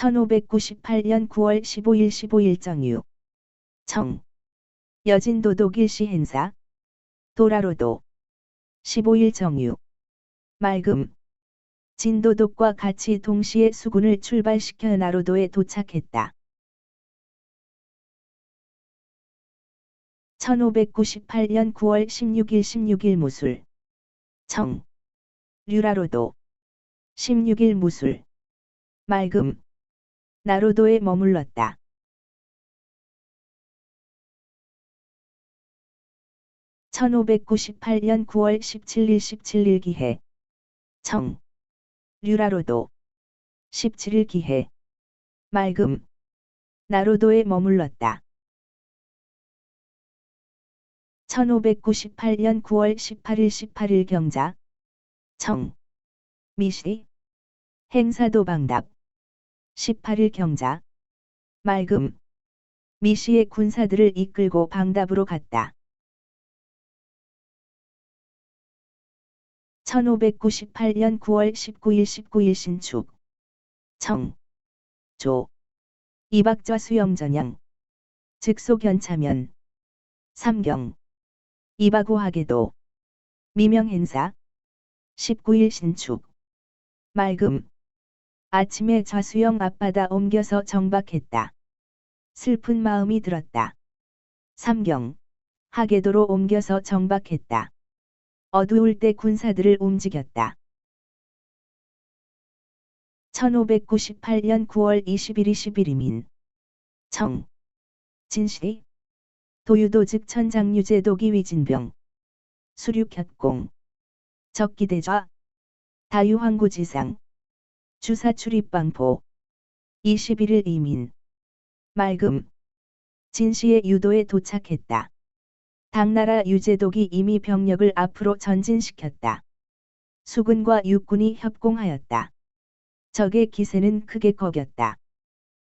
1598년 9월 15일 15일 정유. 청. 여진도 독 일시 행사. 도라로도. 15일 정유. 맑음. 진도독과 같이 동시에 수군을 출발시켜 나로도에 도착했다. 1598년 9월 16일 16일 무술. 청. 류라로도. 16일 무술. 맑음. 나로도에 머물렀다. (1598년 9월 17일 17일 기해) 청. 류라로도. 17일 기해. 맑음. 나로도에 머물렀다. 1598년 9월 18일 18일 경자. 청. 미시. 행사도 방답 18일 경자. 맑음. 미시의 군사들을 이끌고 방답으로 갔다. 1598년 9월 19일 19일 신축. 청. 조. 이박좌 수영전형. 즉소견차면. 삼경. 이박호하게도. 미명행사. 19일 신축. 맑음 아침에 좌수영 앞바다 옮겨서 정박했다. 슬픈 마음이 들었다. 삼경 하계도로 옮겨서 정박했다. 어두울 때 군사들을 움직였다. 1598년 9월 21일 21일이민 청 진시 도유도 즉 천장유제 도기 위진병 수륙협공 적기대좌 다유황구지상 주사 출입 방포 21일 이민 맑음 진시의 유도에 도착했다. 당나라 유제독이 이미 병력을 앞으로 전진시켰다. 수군과 육군이 협공하였다. 적의 기세는 크게 거겼다.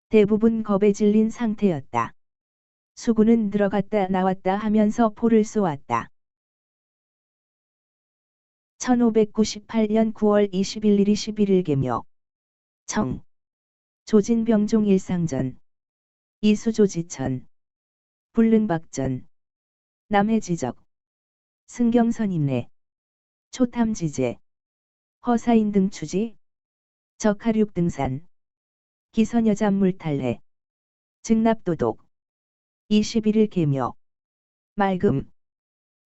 대부분 겁에 질린 상태였다. 수군은 들어갔다 나왔다 하면서 포를 쏘았다. 1598년 9월 21일 21일 개묘 청 조진병종 일상전 이수조지천 불능박전 남해지적 승경선임내 초탐지제 허사인 등 추지 적하륙 등산 기선여잔물 탈래 증납도독 21일 개묘 맑음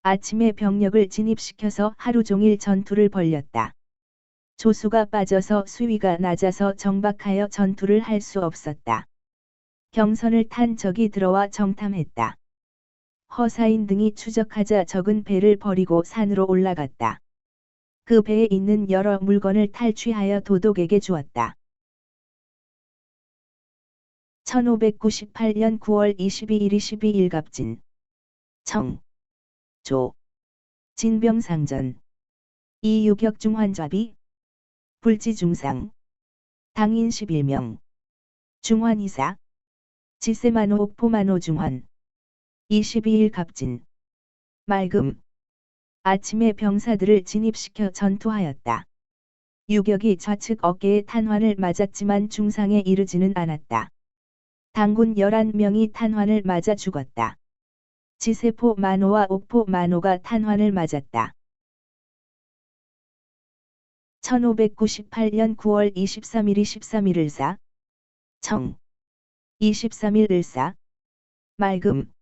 아침에 병력을 진입시켜서 하루 종일 전투를 벌였다. 조수가 빠져서 수위가 낮아서 정박하여 전투를 할 수 없었다. 경선을 탄 적이 들어와 정탐했다. 허사인 등이 추적하자 적은 배를 버리고 산으로 올라갔다. 그 배에 있는 여러 물건을 탈취하여 도독에게 주었다. 1598년 9월 22일 22일 갑진 청 조, 진병상전, 이유격중 환좌비, 불지중상, 당인 11명, 중환이사, 지세만호 옥포만호 중환, 22일 갑진, 맑음, 아침에 병사들을 진입시켜 전투하였다. 유격이 좌측 어깨에 탄환을 맞았지만 중상에 이르지는 않았다. 당군 11명이 탄환을 맞아 죽었다. 지세포 만호와 옥포 만호가 탄환을 맞았다. 1598년 9월 23일 23일 을사. 청 23일 을사. 맑음.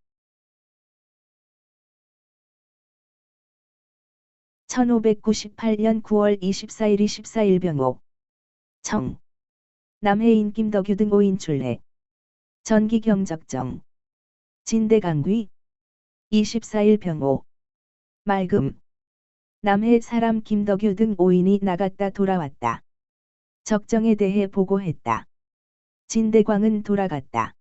1598년 9월 24일 24일 병호. 청 남해인 김덕유 등 5인 출래 전기경적정. 진대강귀. 24일 병호. 맑음 남해 사람 김덕유 등 5인이 나갔다 돌아왔다. 적정에 대해 보고했다. 진대광은 돌아갔다.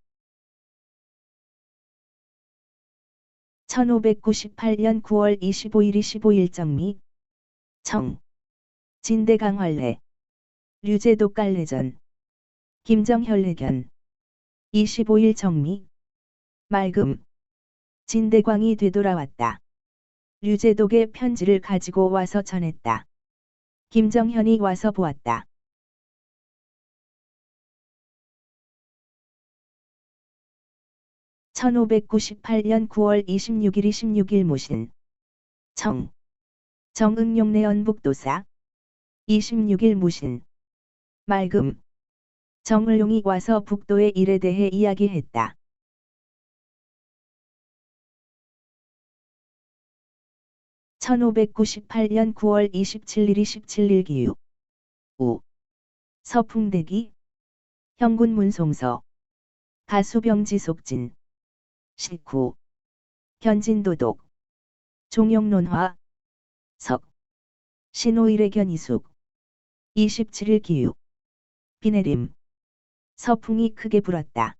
1598년 9월 25일 25일 정미 청 진대강 활례 류제도 깔래전 김정혈례견 25일 정미 맑음 진대광이 되돌아왔다. 유재독의 편지를 가지고 와서 전했다. 김정현이 와서 보았다. (1598년 9월 26일 26일 모신) 청 정응용내 연북도사 26일 무신 말금 정을용이 와서 북도의 일에 대해 이야기했다. (1598년 9월 27일 27일 기유) 우. 서풍대기. 형군 문송서. 가수병지 속진. 식후. 견진도독. 종용론화. 석. 신호일의 견이숙. 27일 기유 비내림. 서풍이 크게 불었다.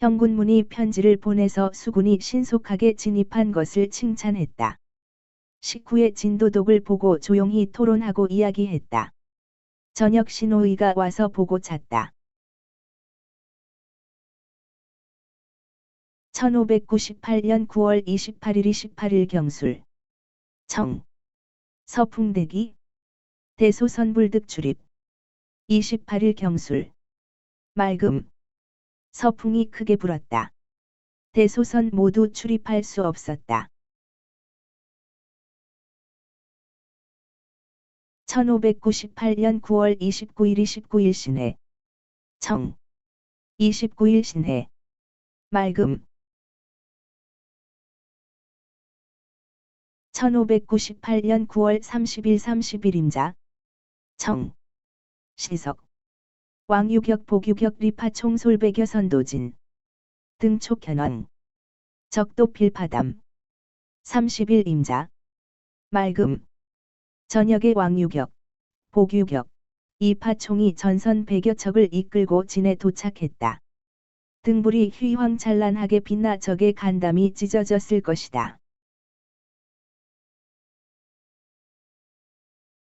형군문이 편지를 보내서 수군이 신속하게 진입한 것을 칭찬했다. 식후에 진도독을 보고 조용히 토론하고 이야기했다. 저녁 신호의가 와서 보고 잤다. 1598년 9월 28일 28일 경술 청 서풍대기 대소선불득 출입 28일 경술 맑음 서풍이 크게 불었다. 대소선 모두 출입할 수 없었다. 1598년 9월 29일 29일 신해 청 29일 신해 맑음. 1598년 9월 30일 30일 임자. 청 시석. 왕유격 보규격 리파 총 솔배교 선도진. 등촉현왕. 적도 필파담. 30일 임자. 맑음 저녁에 왕유격 보규격 이 파총이 전선 백여 척을 이끌고 진에 도착했다. 등불이 휘황찬란하게 빛나 적의 간담이 찢어졌을 것이다.